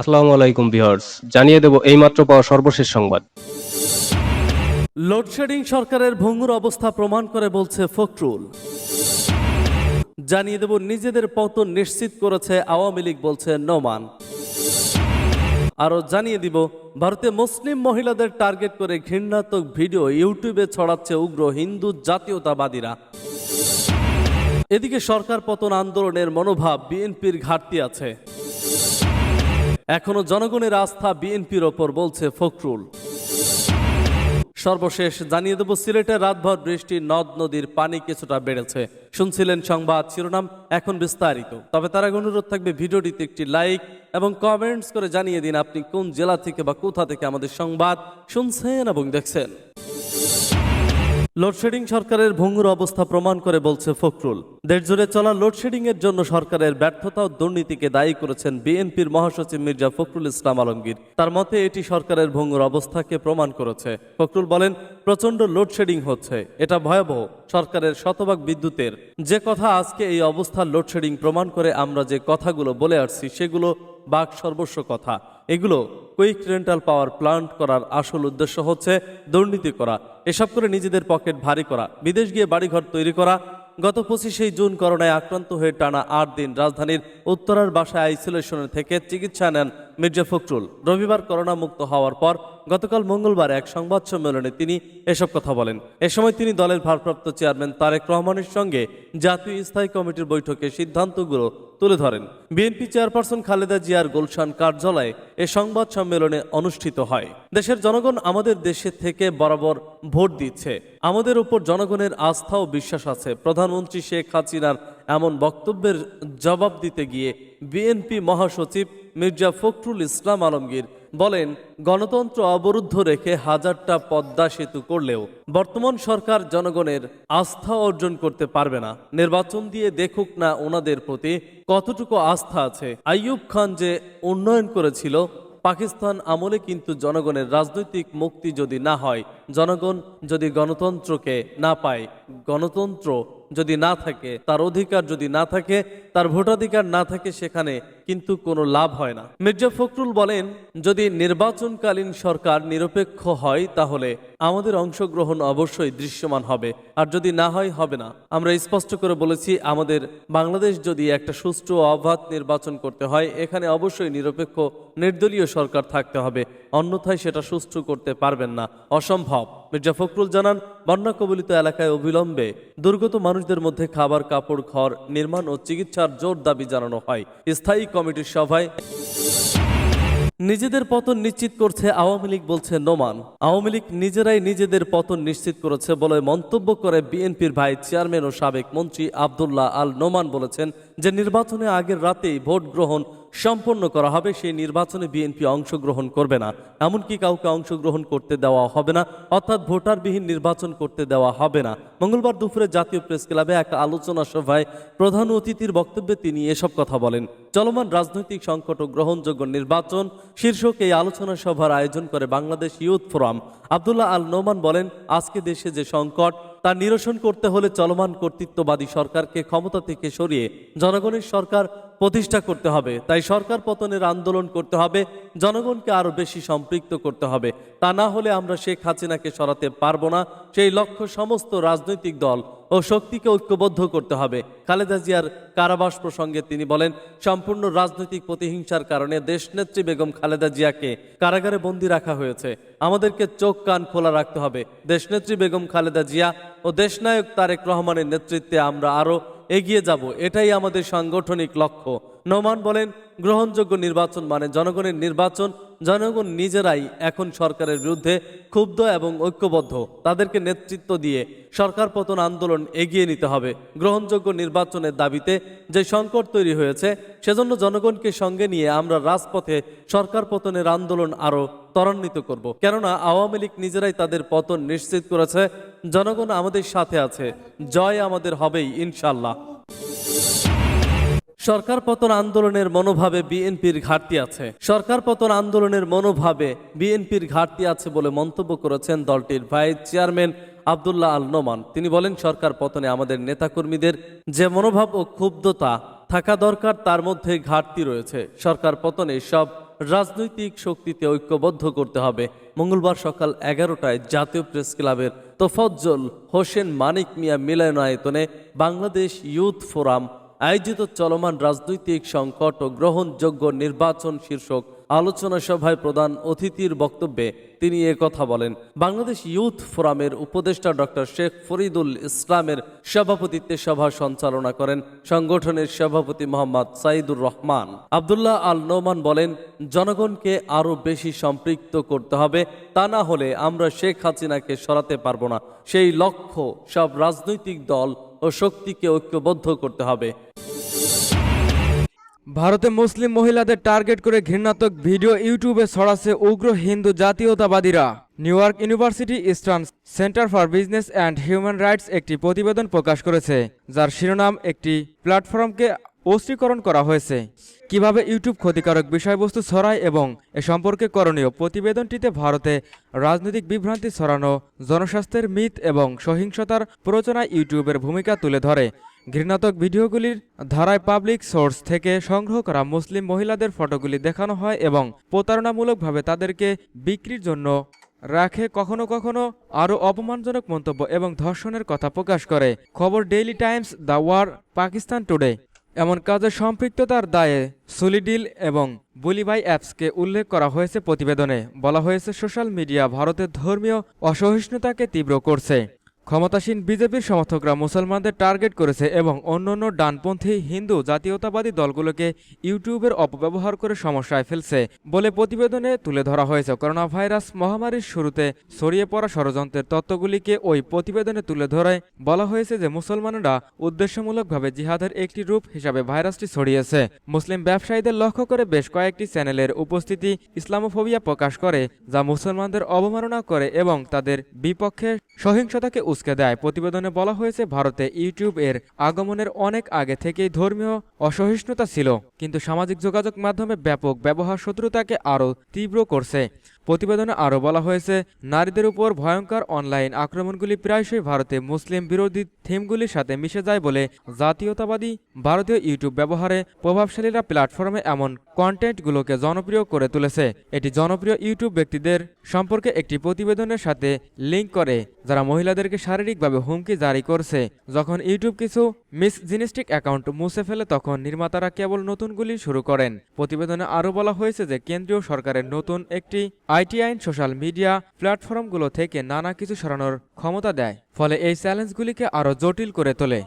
আসসালামু আলাইকুম ভিউয়ার্স, জানিয়ে দেব এইমাত্র পাওয়া সর্বশেষ সংবাদ। লোডশেডিং সরকারের ভঙ্গুর অবস্থা প্রমাণ করে বলছে ফখরুল। জানিয়ে দেব নিজেদের পতন নিশ্চিত করেছে আওয়ামী লীগ, বলছে নোমান। আরও জানিয়ে দিব, ভারতে মুসলিম মহিলাদের টার্গেট করে ঘৃণাত্মক ভিডিও ইউটিউবে ছড়াচ্ছে উগ্র হিন্দু জাতীয়তাবাদীরা। এদিকে সরকার পতন আন্দোলনের মনোভাব বিএনপির ঘাটতি আছে। এখনও জনগণের আস্থা বিএনপির ওপর বলছে ফখরুল। সর্বশেষ জানিয়ে দেব সিলেটে রাতভর বৃষ্টি, নদ, নদীর পানি কিছুটা বেড়েছে। শুনছিলেন সংবাদ শিরোনাম, এখন বিস্তারিত। তবে তার আগে অনুরোধ থাকবে, ভিডিওটিতে একটি লাইক এবং কমেন্টস করে জানিয়ে দিন আপনি কোন জেলা থেকে বা কোথা থেকে আমাদের সংবাদ শুনছেন এবং দেখছেন। লোডশেডিং সরকারের ভঙ্গুর অবস্থা প্রমাণ করে বলছে ফখরুল। দেশজুড়ে চলা লোডশেডিং এর জন্য সরকারের ব্যর্থতা ও দুর্নীতিকে দায়ী করেছেন বিএনপির মহাসচিব মির্জা ফখরুল ইসলাম আলমগীর। তার মতে এটি সরকারের ভঙ্গুর অবস্থাকে প্রমাণ করেছে। ফখরুল বলেন প্রচণ্ড লোডশেডিং হচ্ছে। এটা ভয়াবহ। সরকারের শতভাগ বিদ্যুতের। যে কথা আজকে এই অবস্থার লোডশেডিং প্রমাণ করে আমরা যে কথাগুলো বলে আসছি সেগুলো বাক সর্বস্ব কথা। এগুলো কুইক রেন্টাল পাওয়ার প্লান্ট করার আসল উদ্দেশ্য হচ্ছে দুর্নীতি করা। এসব করে নিজেদের পকেট ভারী করা, বিদেশ গিয়ে বাড়িঘর তৈরি করা। গত পঁচিশেই জুন করোনায় আক্রান্ত হয়ে টানা আট দিন রাজধানীর উত্তরার বাসায় আইসোলেশনে থেকে চিকিৎসা নেন মির্জা ফখরুল। রবিবার করোনা মুক্ত হওয়ার পর গতকাল মঙ্গলবার এক সংবাদ সম্মেলনে তিনি এসব কথা বলেন। এ সময় তিনি দলের ভারপ্রাপ্ত চেয়ারম্যান তারেক রহমানের সঙ্গে জাতীয় স্থায়ী কমিটির বৈঠকে সিদ্ধান্তগুলো তুলে ধরেন। বিএনপি চেয়ারপারসন খালেদা জিয়ার গুলশান কার্যালয়ে এ সংবাদ সম্মেলনে অনুষ্ঠিত হয়। দেশের জনগণ আমাদের দেশে থেকে বরাবর ভোট দিচ্ছে। আমাদের উপর জনগণের আস্থা ও বিশ্বাস আছে। প্রধানমন্ত্রী শেখ হাসিনার এমন বক্তব্যের জবাব দিতে গিয়ে বিএনপি মহাসচিব মির্জা ফখরুল ইসলাম আলমগীর বলেন, গণতন্ত্র অবরুদ্ধ রেখে হাজারটা পদ্মা সেতু করলেও বর্তমান সরকার জনগণের আস্থা অর্জন করতে পারবে না। নির্বাচন দিয়ে দেখুক না ওনাদের প্রতি কতটুকু আস্থা আছে। আইয়ুব খান যে উন্নয়ন করেছিল, পাকিস্তান আমলে কিন্তু জনগণের রাজনৈতিক মুক্তি যদি না হয়, জনগণ যদি গণতন্ত্রকে না পায় গণতন্ত্র যদি না থাকে, তার অধিকার যদি না থাকে, তার ভোটাধিকার না থাকে সেখানে কিন্তু কোনো লাভ হয় না। মির্জা ফখরুল বলেন, যদি নির্বাচনকালীন সরকার নিরপেক্ষ হয়, তাহলে আমাদের অংশগ্রহণ অবশ্যই দৃশ্যমান হবে। আর যদি না হয়, হবে না। আমরা স্পষ্ট করে বলেছি, আমাদের বাংলাদেশ যদি একটা সুষ্ঠু অবাধ নির্বাচন করতে হয়, এখানে অবশ্যই নিরপেক্ষ, নির্দলীয় সরকার থাকতে হবে। অন্যথায় সেটা সুষ্ঠু করতে পারবেন না। অসম্ভব। মির্জা ফখরুল জানান বন্যা কবলিত এলাকায় অবিলম্বে দুর্গত মানুষদের মধ্যে খাবার, কাপড়, ঘর নির্মাণ ও চিকিৎসার জোর দাবি জানানো হয়। স্থায়ী কমিটির সভায় নিজেদের পতন নিশ্চিত করছে আওয়ামী লীগ বলছে নোমান। আওয়ামী লীগ নিজেরাই নিজেদের পতন নিশ্চিত করেছে বলে মন্তব্য করে বিএনপির ভাই চেয়ারম্যান ও সাবেক মন্ত্রী আবদুল্লাহ আল নোমান বলেছেন যে নির্বাচনে আগের রাতেই ভোট গ্রহণ সম্পন্ন করা হবে, সেই নির্বাচনে বিএনপি অংশগ্রহণ করবে না। এমনকি কাউকে অংশগ্রহণ করতে দেওয়া হবে না, অর্থাৎ ভোটারবিহীন নির্বাচন করতে দেওয়া হবে না। মঙ্গলবার দুপুরে জাতীয় প্রেস ক্লাবে এক আলোচনা সভায় প্রধান অতিথির বক্তব্যে তিনি এসব কথা বলেন। চলমান রাজনৈতিক সংকট ও গ্রহণযোগ্য নির্বাচন শীর্ষক এই আলোচনা সভার আয়োজন করে বাংলাদেশ ইউথ ফোরাম। আবদুল্লাহ আল নোমান বলেন, আজকে দেশে যে সংকট তা নিরসন করতে হলে চলমান কর্তৃত্ববাদী সরকারকে ক্ষমতা থেকে সরিয়ে জনগণের সরকার প্রতিষ্ঠা করতে হবে। তাই সরকার পতনের আন্দোলন করতে হবে, জনগণকে আরও বেশি সম্পৃক্ত করতে হবে। তা না হলে আমরা শেখ হাসিনাকে সরাতে পারব না, সেই লক্ষ্য সমস্ত রাজনৈতিক দল ও শক্তিকে ঐক্যবদ্ধ করতে হবে। খালেদা জিয়ার কারাবাস প্রসঙ্গে তিনি বলেন, সম্পূর্ণ রাজনৈতিক প্রতিহিংসার কারণে দেশনেত্রী বেগম খালেদা জিয়াকে কারাগারে বন্দী রাখা হয়েছে। আমাদেরকে চোখ কান খোলা রাখতে হবে। দেশনেত্রী বেগম খালেদা জিয়া ও দেশনায়ক তারেক রহমানের নেতৃত্বে আমরা আরও এগিয়ে যাব। এটাই আমাদের সাংগঠনিক লক্ষ্য। নোমান বলেন, গ্রহণযোগ্য নির্বাচন মানে জনগণের নির্বাচন, জনগণ নিজেরাই এখন সরকারের বিরুদ্ধে ক্ষুব্ধ এবং ঐক্যবদ্ধ। তাদেরকে নেতৃত্ব দিয়ে সরকার পতন আন্দোলন এগিয়ে নিতে হবে। গ্রহণযোগ্য নির্বাচনের দাবিতে যে সংকট তৈরি হয়েছে, সেজন্য জনগণকে সঙ্গে নিয়ে আমরা রাজপথে সরকার পতনের আন্দোলন আরও ত্বরান্বিত করব। কেননা আওয়ামী লীগ নিজেরাই তাদের পতন নিশ্চিত করেছে। জনগণ আমাদের সাথে আছে। জয় আমাদের হবেই ইনশাল্লাহ সরকার পতন আন্দোলনের মনোভাবে বিএনপির ঘাটতি আছে। সরকার পতন আন্দোলনের মনোভাবে বিএনপির ঘাটতি আছে বলে মন্তব্য করেছেন দলটির ভাইস চেয়ারম্যান আবদুল্লাহ আল নোমান। তিনি বলেন, সরকার পতনে আমাদের নেতাকর্মীদের যে মনোভাব ও ক্ষুব্ধতা থাকা দরকার, তার মধ্যে ঘাটতি রয়েছে। সরকার পতনে সব রাজনৈতিক শক্তিতে ঐক্যবদ্ধ করতে হবে। মঙ্গলবার সকাল এগারোটায় জাতীয় প্রেস ক্লাবের তোফজ্জল হোসেন মানিক মিয়া মিলনায়তনে বাংলাদেশ ইউথ ফোরাম আয়োজিত চলমান রাজনৈতিক সংকট ও গ্রহণযোগ্য নির্বাচন শীর্ষক আলোচনা সভায় প্রধান অতিথির বক্তব্যে তিনি কথা বলেন। বাংলাদেশ ইউথ ফোরামের উপদেষ্টা ডক্টর শেখ ফরিদুল ইসলামের সভাপতিত্বে সভা সঞ্চালনা করেন সংগঠনের সভাপতি মোহাম্মদ সাইদুর রহমান। আবদুল্লাহ আল নোমান বলেন, জনগণকে আরও বেশি সম্পৃক্ত করতে হবে, তা না হলে আমরা শেখ হাসিনাকে সরাতে পারব না। সেই লক্ষ্য সব রাজনৈতিক দল ও শক্তিকে ঐক্যবদ্ধ করতে হবে। ভারতে মুসলিম মহিলাদের টার্গেট করে ঘৃণাত্মক ভিডিও ইউটিউবে ছড়াচ্ছে উগ্র Hindu জাতীয়তাবাদীরা। New York University Stern Center for Business and Human Rights একটি প্রতিবেদন প্রকাশ করেছে, যার শিরোনাম একটি প্ল্যাটফর্মকে অস্ত্রীকরণ করা হয়েছে। কীভাবে ইউটিউব ক্ষতিকারক বিষয়বস্তু ছড়ায় এবং এ সম্পর্কে করণীয় প্রতিবেদনটিতে ভারতে রাজনৈতিক বিভ্রান্তি ছড়ানো, জনস্বাস্থ্যের মিথ এবং সহিংসতার প্ররোচনায় ইউটিউবের ভূমিকা তুলে ধরে। ঘৃণাতক ভিডিওগুলির ধারায় পাবলিক সোর্স থেকে সংগ্রহ করা মুসলিম মহিলাদের ফটোগুলি দেখানো হয় এবং প্রতারণামূলকভাবে তাদেরকে বিক্রির জন্য রাখে কখনো কখনো আরও অপমানজনক মন্তব্য এবং ধর্ষণের কথা প্রকাশ করে। খবর Daily Times, the Wire, Pakistan Today. এমন কাজে সম্পৃক্ততার দায়ে সুলিডিল এবং বুলিবাই অ্যাপসকে উল্লেখ করা হয়েছে প্রতিবেদনে। বলা হয়েছে, সোশ্যাল মিডিয়া ভারতের ধর্মীয় অসহিষ্ণুতাকে তীব্র করছে। ক্ষমতাসীন বিজেপির সমর্থকরা মুসলমানদের টার্গেট করেছে এবং অন্যান্য ডানপন্থী হিন্দু জাতীয়তাবাদী দলগুলোকে ইউটিউবের অপব্যবহার করে সমস্যায় ফেলছে বলে প্রতিবেদনে তুলে ধরা হয়েছে। করোনা ভাইরাস মহামারীর শুরুতে ছড়িয়ে পড়া ষড়যন্ত্রের তত্ত্বগুলিকে ওই প্রতিবেদনে তুলে ধরে বলা হয়েছে যে মুসলমানরা উদ্দেশ্যমূলকভাবে জিহাদের একটি রূপ হিসাবে ভাইরাসটি ছড়িয়েছে। মুসলিম ব্যবসায়ীদের লক্ষ্য করে বেশ কয়েকটি চ্যানেলের উপস্থিতি ইসলামোফোবিয়া প্রকাশ করে, যা মুসলমানদের অবমাননা করে এবং তাদের বিপক্ষে সহিংসতাকে উস্কে দেয়। প্রতিবেদনে বলা হয়েছে, ভারতে ইউটিউব এর আগমনের অনেক আগে থেকেই ধর্মীয় অসহিষ্ণুতা ছিল। কিন্তু সামাজিক যোগাযোগ মাধ্যমে ব্যাপক ব্যবহার শত্রুতাকে আরও তীব্র করছে। প্রতিবেদনে আরও বলা হয়েছে, নারীদের উপর ভয়ঙ্কর অনলাইন আক্রমণগুলি প্রায়শই ভারতে মুসলিম বিরোধী থিমগুলির সাথে মিশে যায় বলে জাতীয়তাবাদী ভারতীয় ইউটিউব ব্যবহারে প্রভাবশালীরা প্ল্যাটফর্মে এমন কন্টেন্টগুলোকে জনপ্রিয় করে তুলেছে। এটি জনপ্রিয় ইউটিউব ব্যক্তিদের সম্পর্কে একটি প্রতিবেদনের সাথে লিঙ্ক করে, যারা মহিলাদেরকে শারীরিকভাবে হুমকি জারি করছে। যখন ইউটিউব কিছু মিস জিনিস্টিক অ্যাকাউন্ট মুছে ফেলে, তখন নির্মাতারা কেবল নতুনগুলি শুরু করেন। প্রতিবেদনে আরও বলা হয়েছে যে, কেন্দ্রীয় সরকারের নতুন একটি আইটি আইন, সোশ্যাল মিডিয়া প্ল্যাটফর্মগুলো থেকে নানা কিছু সরানোর ক্ষমতা দেয়, ফলে এই চ্যালেঞ্জগুলিকে আরও জটিল করে তোলে।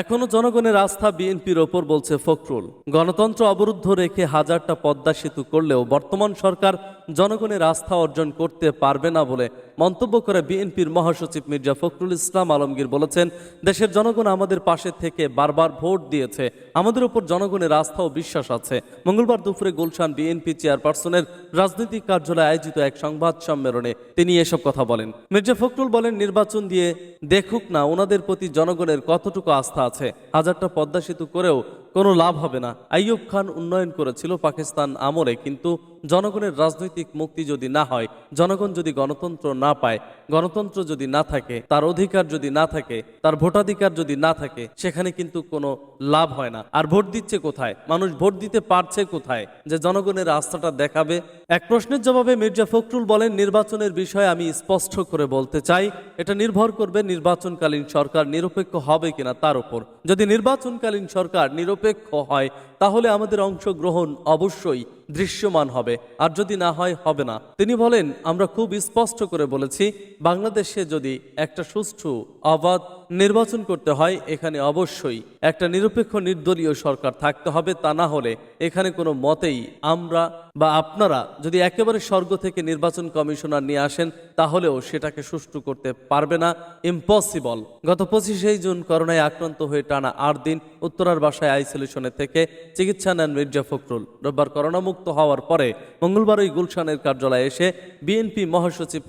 এখনও জনগণের আস্থা বিএনপির ওপর বলছে ফখরুল। গণতন্ত্র অবরুদ্ধ রেখে হাজারটা পদ্মা সেতু করলেও বর্তমান সরকার জনগণের আস্থা অর্জন করতে পারবে না বলে মন্তব্য করে বিএনপির মহাসচিব মির্জা ফখরুল ইসলাম আলমগীর বলেছেন, দেশের জনগণ আমাদের পাশে থেকে বারবার ভোট দিয়েছে। আমাদের উপর জনগণের আস্থা ও বিশ্বাস আছে। মঙ্গলবার দুপুরে গুলশান বিএনপি চেয়ারপারসনের রাজনৈতিক কার্যালয়ে আয়োজিত এক সংবাদ সম্মেলনে তিনি এসব কথা বলেন। মির্জা ফখরুল বলেন, নির্বাচন দিয়ে দেখুক না, ওনাদের প্রতি জনগণের কতটুকু আস্থা আছে। হাজারটা পদ্মা সেতু করেও কোনো লাভ হবে না। আইয়ুব খান উন্নয়ন করেছিল পাকিস্তান আমলে, কিন্তু জনগণের রাজনৈতিক মুক্তি যদি না হয়, জনগণ যদি গণতন্ত্র না পায়, গণতন্ত্র যদি না থাকে, তার অধিকার যদি না থাকে, তার ভোটাধিকার যদি না থাকে, সেখানে কিন্তু কোনো লাভ হয় না। আর ভোট দিচ্ছে কোথায়? মানুষ ভোট দিতে পারছে কোথায়? যে জনগণের আস্থাটা দেখাবে? এক প্রশ্নের জবাবে মির্জা ফখরুল বলেন, নির্বাচনের বিষয়ে আমি স্পষ্ট করে বলতে চাই, এটা নির্ভর করবে নির্বাচনকালীন সরকার নিরপেক্ষ হবে কিনা তার উপর। যদি নির্বাচনকালীন সরকার নিরপেক্ষ হয় তাহলে আমাদের অংশগ্রহণ অবশ্যই দৃশ্যমান হবে, আর যদি না হয়, হবে না। তিনি বলেন, আমরা খুব স্পষ্ট করে বলেছি, বাংলাদেশে যদি একটা সুষ্ঠু, অবাধ নির্বাচন করতে হয়, এখানে অবশ্যই একটা নিরপেক্ষ, নির্দলীয় সরকার থাকতে হবে। তা না হলে এখানে কোনো মতেই আমরা বা আপনারা যদি একেবারে স্বর্গ থেকে নির্বাচন কমিশনার নিয়ে আসেন, তাহলেও সেটাকে সুষ্ঠু করতে পারবে না। ইম্পসিবল। গত পঁচিশে জুন করোনায় আক্রান্ত হয়ে টানা আট দিন উত্তরার বাসায় আইসোলেশনে থেকে চিকিৎসা নেন মির্জা ফখরুল। রোববার করোনামুক্ত হওয়ার পরে মঙ্গলবার ওই গুলশানের কার্যালয়ে এসে বিএনপি মহাসচিব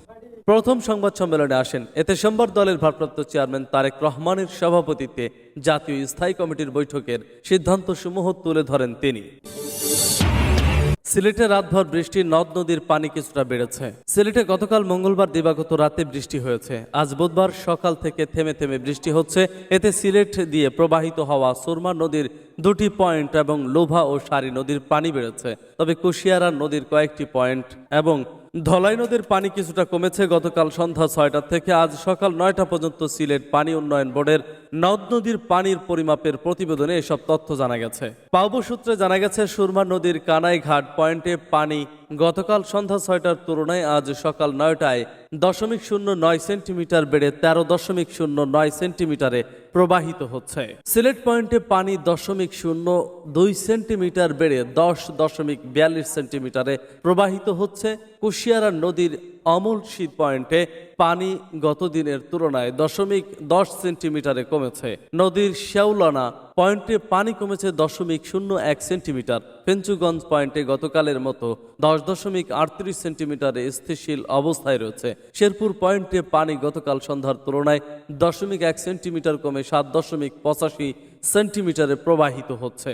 প্রথম সংবাদ সম্মেলনে আসেন। এতে সোমবার দলের ভারপ্রাপ্ত চেয়ারম্যান তারেক রহমানের সভাপতিত্বে জাতীয় স্থায়ী কমিটির বৈঠকের সিদ্ধান্তসমূহ তুলে ধরেন তিনি। সিলেটে রাতভর বৃষ্টি, নদ নদীর পানি কিছুটা বেড়েছে। সিলেটে গতকাল মঙ্গলবার দিবাগত রাতে বৃষ্টি হয়েছে। আজ বুধবার সকাল থেকে থেমে থেমে বৃষ্টি হচ্ছে। এতে সিলেট দিয়ে প্রবাহিত হওয়া সুরমা নদীর দুটি পয়েন্ট এবং লোভা ও সারি নদীর পানি বেড়েছে। তবে কুশিয়ারা নদীর কয়েকটি পয়েন্ট এবং ধলাই নদীর পানি কিছুটা কমেছে। গতকাল সন্ধ্যা ছয়টা থেকে আজ সকাল নয়টা পর্যন্ত সিলেট পানি উন্নয়ন বোর্ডের নদ নদীর পানির পরিমাপের প্রতিবেদনে এসব তথ্য জানা গেছে। পাউবো সূত্রে জানা গেছে, সুরমা নদীর কানাই ঘাট পয়েন্টে পানি গতকাল সন্ধ্যা ছয়টার তুলনায় আজ সকাল নয়টায় দশমিক শূন্য নয় সেন্টিমিটার বেড়ে তেরো দশমিক শূন্য নয় সেন্টিমিটারে প্রবাহিত হচ্ছে। সিলেট পয়েন্টে পানি দশমিক শূন্য দুই সেন্টিমিটার বেড়ে দশ দশমিক বিয়াল্লিশ সেন্টিমিটারে প্রবাহিত হচ্ছে। কুশিয়ারা নদীর অমল শীত পয়েন্টে পানি গত দিনের তুলনায় দশমিক দশ সেন্টিমিটারে কমেছে। নদীর শেওলানা পয়েন্টে পানি কমেছে দশমিক শূন্য এক সেন্টিমিটার। পেঞ্চুগঞ্জ পয়েন্টে গতকালের মতো দশ দশমিক আটত্রিশ সেন্টিমিটারে স্থিতিশীল অবস্থায় রয়েছে। শেরপুর পয়েন্টে পানি গতকাল সন্ধ্যার তুলনায় দশমিক এক সেন্টিমিটার কমে সাত দশমিক পঁচাশি সেন্টিমিটারে প্রবাহিত হচ্ছে।